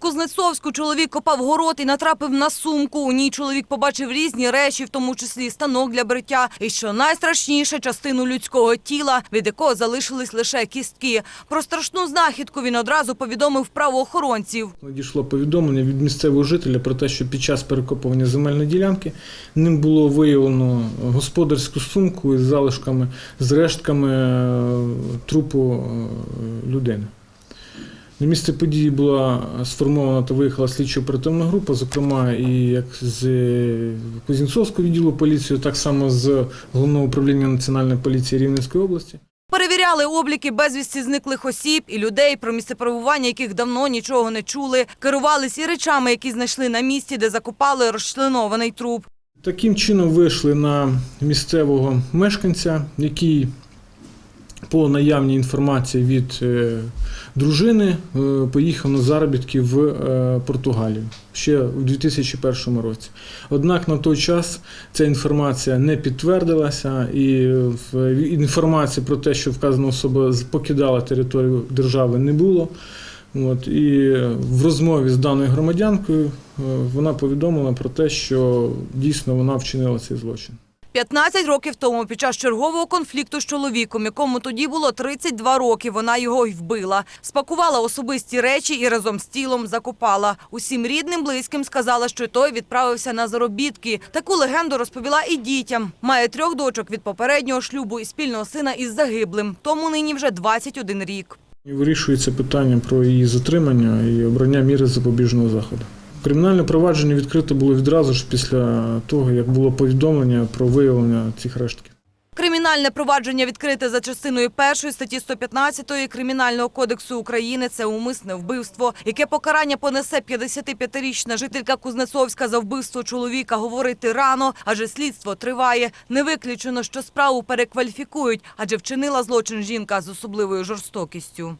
Кузнецовську чоловік копав город і натрапив на сумку. У ній чоловік побачив різні речі, в тому числі станок для бриття. І що найстрашніше частину людського тіла, від якого залишились лише кістки. Про страшну знахідку він одразу повідомив правоохоронців. Надійшло повідомлення від місцевого жителя про те, що під час перекопування земельної ділянки ним було виявлено господарську сумку із залишками, з рештками е, трупу е, людини. На місце події була сформована та виїхала слідчо-оперативна група, зокрема і як з е, Кузнєцовського відділу поліції, так само з Головного управління Національної поліції Рівненської області. Перевіряли обліки безвісті зниклих осіб і людей, про місце перебування яких давно нічого не чули. Керувались і речами, які знайшли на місці, де закопали розчленований труп. Таким чином вийшли на місцевого мешканця, який по наявній інформації від е, дружини е, поїхав на заробітки в е, Португалію ще у 2001 році. Однак на той час ця інформація не підтвердилася, і інформації про те, що вказана особа покидала територію держави, не було. От, і в розмові з даною громадянкою вона повідомила про те, що дійсно вона вчинила цей злочин. 15 років тому під час чергового конфлікту з чоловіком, якому тоді було 32 роки, вона його й вбила. Спакувала особисті речі і разом з тілом закопала. Усім рідним, близьким сказала, що той відправився на заробітки. Таку легенду розповіла і дітям. Має трьох дочок від попереднього шлюбу і спільного сина із загиблим. Тому нині вже 21 рік. Вирішується питання про її затримання і обрання міри запобіжного заходу. Кримінальне провадження відкрито було відразу ж після того, як було повідомлення про виявлення цих рештків. Кримінальне провадження відкрите за частиною першої статті 115 Кримінального кодексу України. Це умисне вбивство. Яке покарання понесе 55-річна жителька Кузнецовська за вбивство чоловіка, говорити рано, адже слідство триває. Не виключено, що справу перекваліфікують, адже вчинила злочин жінка з особливою жорстокістю.